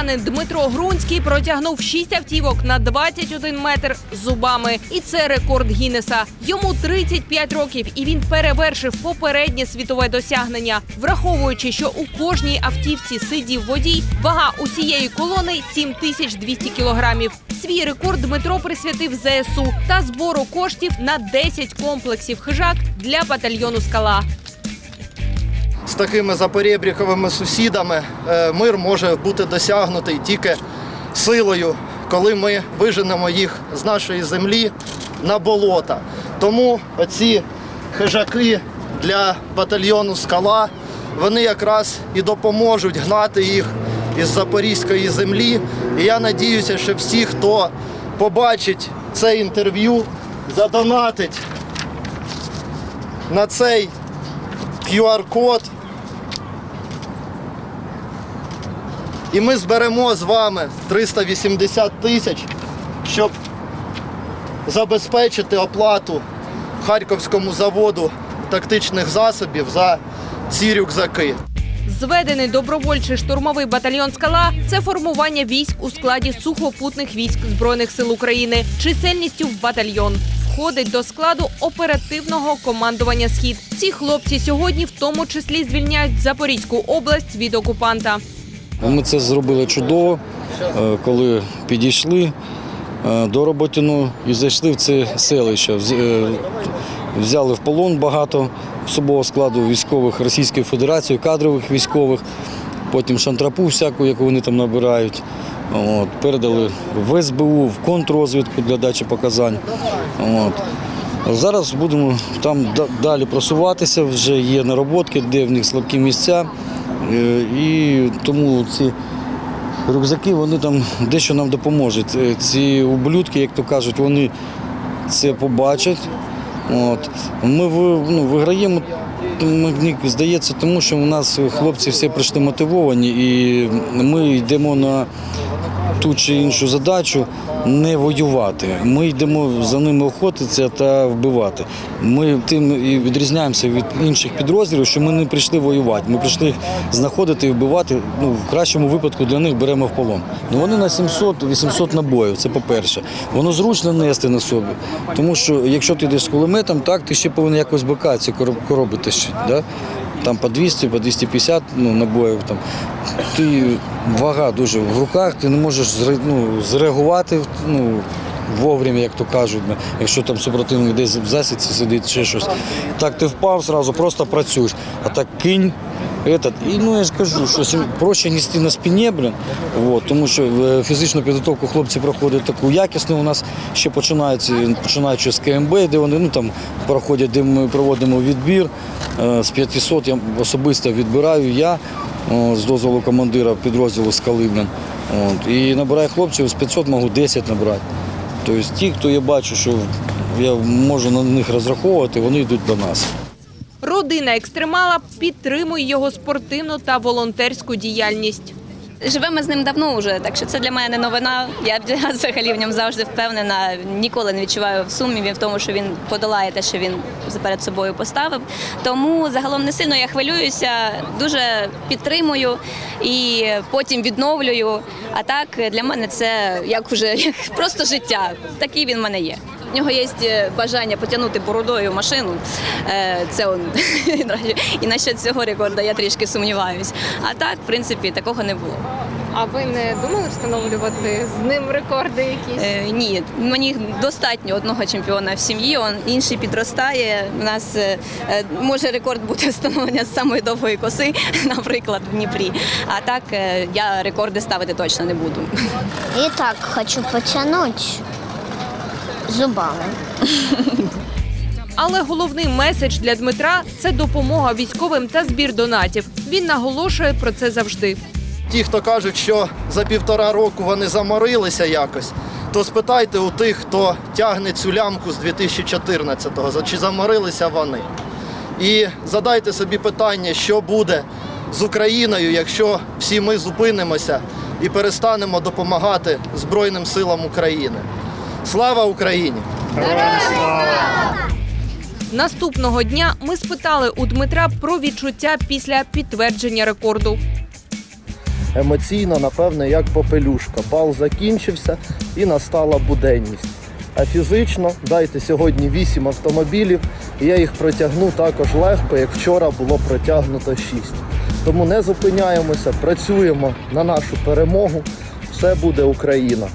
Киянин Дмитро Грунський протягнув 6 автівок на 21 метр зубами. І це рекорд Гіннеса. Йому 35 років, і він перевершив попереднє світове досягнення, враховуючи, що у кожній автівці сидів водій. Вага усієї колони 7200 кілограмів. Свій рекорд Дмитро присвятив ЗСУ та збору коштів на 10 комплексів хижак для батальйону Скала. З такими запорєбріковими сусідами е, мир може бути досягнутий тільки силою, коли ми виженемо їх з нашої землі на болота. Тому оці хижаки для батальйону скала вони якраз і допоможуть гнати їх із запорізької землі. І я надіюся, що всі, хто побачить це інтерв'ю, задонатить на цей QR-код. І ми зберемо з вами 380 тисяч, щоб забезпечити оплату Харківському заводу тактичних засобів за ці рюкзаки. Зведений добровольчий штурмовий батальйон Скала це формування військ у складі сухопутних військ збройних сил України, чисельністю в батальйон. Входить до складу оперативного командування Схід. Ці хлопці сьогодні в тому числі звільняють Запорізьку область від окупанта. Ми це зробили чудово, е, коли підійшли е, до Роботіну і зайшли в це селище. Е, Взяли в полон багато особового складу військових Російської Федерації, кадрових військових, потім шантрапу всяку, яку вони там набирають. От, передали в СБУ, в контррозвідку для дачі показань. От. Зараз будемо там далі просуватися, вже є нароботки, де в них слабкі місця. Е, І тому ці рюкзаки вони там дещо нам допоможуть. Е, Ці ублюдки, як то кажуть, вони це побачать. От. Ми ну, виграємо, мені здається, тому що у нас хлопці всі прийшли мотивовані, і ми йдемо на ту чи іншу задачу не воювати. Ми йдемо за ними охотитися та вбивати. Ми тим і відрізняємося від інших підрозділів, що ми не прийшли воювати. Ми прийшли знаходити і вбивати. Ну, в кращому випадку для них беремо в полон. Ну вони на 700-800 набоїв. Це по-перше. Воно зручно нести на собі. Тому що якщо ти йдеш з кулеметом, так ти ще повинен якось бика ці короб- коробки. Да? Там по 200, по 250 ну, набоїв. Там. Ти вага дуже в руках, ти не можеш ну, зреагувати ну, вовремя, як то кажуть, якщо там супротивник десь в засідці сидить, ще щось. Так ти впав зразу, просто працюєш. А так кинь. Этот, і ну я ж кажу, що проще нести на спині, блін, от, тому що е, фізичну підготовку хлопці проходять таку якісну. У нас ще починається, починаючи з КМБ, де вони ну, там проходять, де ми проводимо відбір. Е, З 500 я особисто відбираю я з дозволу командира підрозділу скали. блін. От, і набираю хлопців, з 500 можу 10 набрати. Тобто ті, хто я бачу, що я можу на них розраховувати, вони йдуть до нас. Родина екстремала підтримує його спортивну та волонтерську діяльність. Живемо з ним давно вже, так що це для мене новина. Я взагалі в ньому завжди впевнена. Ніколи не відчуваю сумнівів в тому, що він подолає те, що він перед собою поставив. Тому загалом не сильно я хвилююся, дуже підтримую і потім відновлюю. А так для мене це як уже як просто життя. Такий він в мене є. В нього є бажання потягнути бородою машину. Е, Це он і насчет цього рекорду я трішки сумніваюсь. А так, в принципі, такого не було. А ви не думали встановлювати з ним рекорди якісь? Е, ні, мені достатньо одного чемпіона в сім'ї. Он інший підростає. У нас е, е, може рекорд бути встановлення з самої довгої коси, наприклад, в Дніпрі. А так е, я рекорди ставити точно не буду. И так хочу потянуть зубами. Але головний меседж для Дмитра це допомога військовим та збір донатів. Він наголошує про це завжди. Ті, хто кажуть, що за півтора року вони заморилися якось, то спитайте у тих, хто тягне цю лямку з 2014-го, за- чи заморилися вони. І задайте собі питання, що буде з Україною, якщо всі ми зупинимося і перестанемо допомагати Збройним силам України. Слава Україні! Наступного дня ми спитали у Дмитра про відчуття після підтвердження рекорду. емоційно, напевне, як попелюшка. Бал закінчився і настала буденність. А фізично дайте сьогодні 8 автомобілів, і я їх протягну також легко, як вчора було протягнуто 6. Тому не зупиняємося, працюємо на нашу перемогу. Все буде Україна.